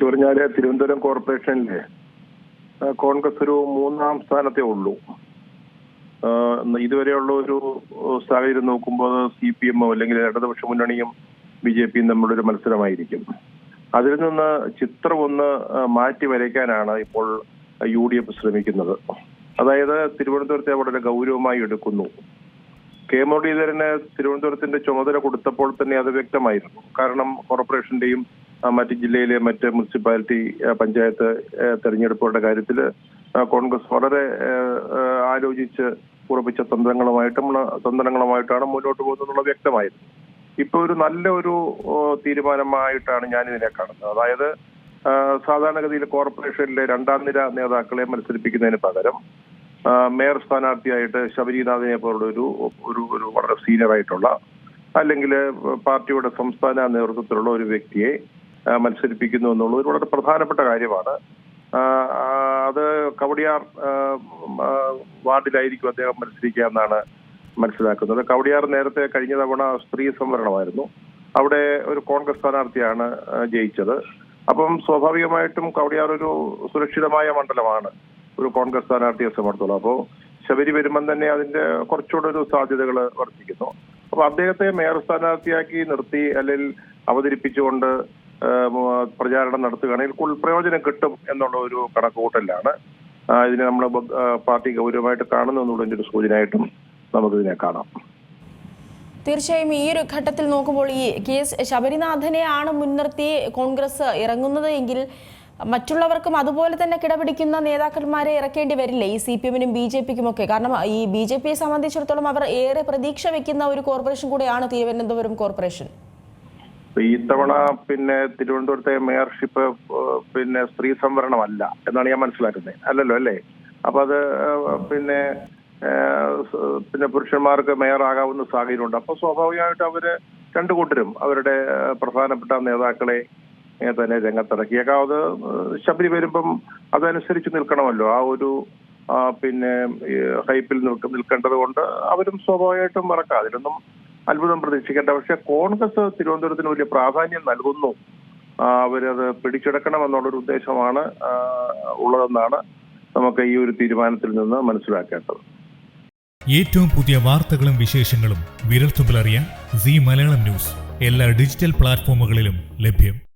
ശരിക്കും പറഞ്ഞാൽ തിരുവനന്തപുരം കോർപ്പറേഷനിലെ കോൺഗ്രസ് ഒരു മൂന്നാം സ്ഥാനത്തേ ഉള്ളൂ. ഇതുവരെയുള്ള ഒരു സാഹചര്യം നോക്കുമ്പോൾ സി പി എമ്മോ അല്ലെങ്കിൽ ഇടതുപക്ഷ മുന്നണിയും ബി ജെ പിയും തമ്മിലൊരു മത്സരമായിരിക്കും. അതിൽ നിന്ന് ചിത്രം ഒന്ന് മാറ്റി വരയ്ക്കാനാണ് ഇപ്പോൾ യു ഡി എഫ് ശ്രമിക്കുന്നത്. അതായത് തിരുവനന്തപുരത്തെ വളരെ ഗൗരവമായി എടുക്കുന്നു. കെ മുരളീധരന് തിരുവനന്തപുരത്തിന്റെ ചുമതല കൊടുത്തപ്പോൾ തന്നെ അത് വ്യക്തമായിരുന്നു. കാരണം കോർപ്പറേഷന്റെയും മറ്റ് ജില്ലയിലെ മറ്റ് മുനിസിപ്പാലിറ്റി പഞ്ചായത്ത് തെരഞ്ഞെടുപ്പുകളുടെ കാര്യത്തിൽ കോൺഗ്രസ് വളരെ ആലോചിച്ച് ഉറപ്പിച്ച തന്ത്രങ്ങളുമായിട്ടും തന്ത്രങ്ങളുമായിട്ടാണ് മുന്നോട്ട് പോകുന്നത് വ്യക്തമായിരുന്നു. ഇപ്പൊ ഒരു നല്ല ഒരു തീരുമാനമായിട്ടാണ് ഞാൻ ഇതിനെ കാണുന്നത്. അതായത് സാധാരണഗതിയിൽ കോർപ്പറേഷനിലെ രണ്ടാം നിര നേതാക്കളെ മത്സരിപ്പിക്കുന്നതിന് പകരം മേയർ സ്ഥാനാർത്ഥിയായിട്ട് ശബരിനാഥിനെ പോലുള്ള ഒരു ഒരു ഒരു വളരെ സീനിയർ ആയിട്ടുള്ള അല്ലെങ്കിൽ പാർട്ടിയുടെ സംസ്ഥാന നേതൃത്വത്തിലുള്ള ഒരു വ്യക്തിയെ മത്സരിപ്പിക്കുന്നു എന്നുള്ളത് വളരെ പ്രധാനപ്പെട്ട കാര്യമാണ്. അത് കവടിയാർ വാർഡിലായിരിക്കും അദ്ദേഹം മത്സരിക്കുക എന്നാണ് മനസ്സിലാക്കുന്നത്. കവടിയാർ നേരത്തെ കഴിഞ്ഞ തവണ സ്ത്രീ സംവരണമായിരുന്നു. അവിടെ ഒരു കോൺഗ്രസ് സ്ഥാനാർത്ഥിയാണ് ജയിച്ചത്. അപ്പം സ്വാഭാവികമായിട്ടും കവടിയാർ ഒരു സുരക്ഷിതമായ മണ്ഡലമാണ് ഒരു കോൺഗ്രസ് സ്ഥാനാർത്ഥിയെ സമർത്ഥുള്ളൂ അപ്പോൾ ശബരി വരുമ്പം തന്നെ അതിന്റെ കുറച്ചുകൂടെ ഒരു സാധ്യതകൾ വർദ്ധിക്കുന്നു. അപ്പൊ അദ്ദേഹത്തെ മേയർ സ്ഥാനാർത്ഥിയാക്കി നിർത്തി അല്ലെങ്കിൽ അവതരിപ്പിച്ചുകൊണ്ട് പ്രചാരണം നടത്തുകയാണെങ്കിൽ പ്രയോജനം കിട്ടും എന്നുള്ള ഒരു കണക്കുകൂട്ടലാണ് ഇതിനെ നമ്മൾ പാർട്ടി ഗൗരവമായിട്ട് കാണുന്നു എന്നുള്ളതിന്റെ ഒരു സൂചനയായിട്ടും നമുക്കിതിനെ കാണാം. തീർച്ചയായും ഈ ഒരു ഘട്ടത്തിൽ നോക്കുമ്പോൾ ഈ കെ എസ് ശബരിനാഥനെയാണ് മുൻനിർത്തി കോൺഗ്രസ് ഇറങ്ങുന്നത് എങ്കിൽ മറ്റുള്ളവർക്കും അതുപോലെ തന്നെ കിടപിടിക്കുന്ന നേതാക്കന്മാരെ ഇറക്കേണ്ടി വരില്ലേ? ഈ സി പി എമ്മിനും ബി ജെ പിക്കും ഒക്കെ കാരണം ഈ ബി ജെ പിയെ സംബന്ധിച്ചിടത്തോളം അവർ ഏറെ പ്രതീക്ഷ വെക്കുന്ന ഒരു കോർപ്പറേഷൻ കൂടെയാണ് തിരുവനന്തപുരം കോർപ്പറേഷൻ. ഇപ്പൊ ഈ തവണ പിന്നെ തിരുവനന്തപുരത്തെ മേയർഷിപ്പ് പിന്നെ സ്ത്രീ സംവരണമല്ല എന്നാണ് ഞാൻ മനസ്സിലാക്കുന്നത്. അല്ലല്ലോ അല്ലേ? അപ്പൊ അത് പിന്നെ പിന്നെ പുരുഷന്മാർക്ക് മേയർ ആകാവുന്ന സാഹചര്യമുണ്ട്. അപ്പൊ സ്വാഭാവികമായിട്ട് അവർ രണ്ടു കൂട്ടരും അവരുടെ പ്രധാനപ്പെട്ട നേതാക്കളെ തന്നെ രംഗത്തിറക്കിയേക്കാം. അത് ശബരി വരുമ്പം അതനുസരിച്ച് നിൽക്കണമല്ലോ. ആ ഒരു പിന്നെ ഹൈപ്പിൽ നിൽക്ക നിൽക്കേണ്ടത് കൊണ്ട് അവരും സ്വാഭാവികമായിട്ടും മറക്കാം. അതിലൊന്നും അത്ഭുതം പ്രതീക്ഷിക്കേണ്ട. പക്ഷെ കോൺഗ്രസ് തിരുവനന്തപുരത്തിന് വലിയ പ്രാധാന്യം നൽകുന്നു. അവരത് പിടിച്ചെടുക്കണം എന്നുള്ളൊരു ഉദ്ദേശമാണ് ഉള്ളതെന്നാണ് നമുക്ക് ഈ ഒരു തീരുമാനത്തിൽ നിന്ന് മനസ്സിലാക്കേണ്ടത്. ഏറ്റവും പുതിയ വാർത്തകളും വിശേഷങ്ങളും വിരൽത്തുമ്പിലറിയാൻ സി മലയാളം ന്യൂസ്. എല്ലാ ഡിജിറ്റൽ പ്ലാറ്റ്ഫോമുകളിലും ലഭ്യം.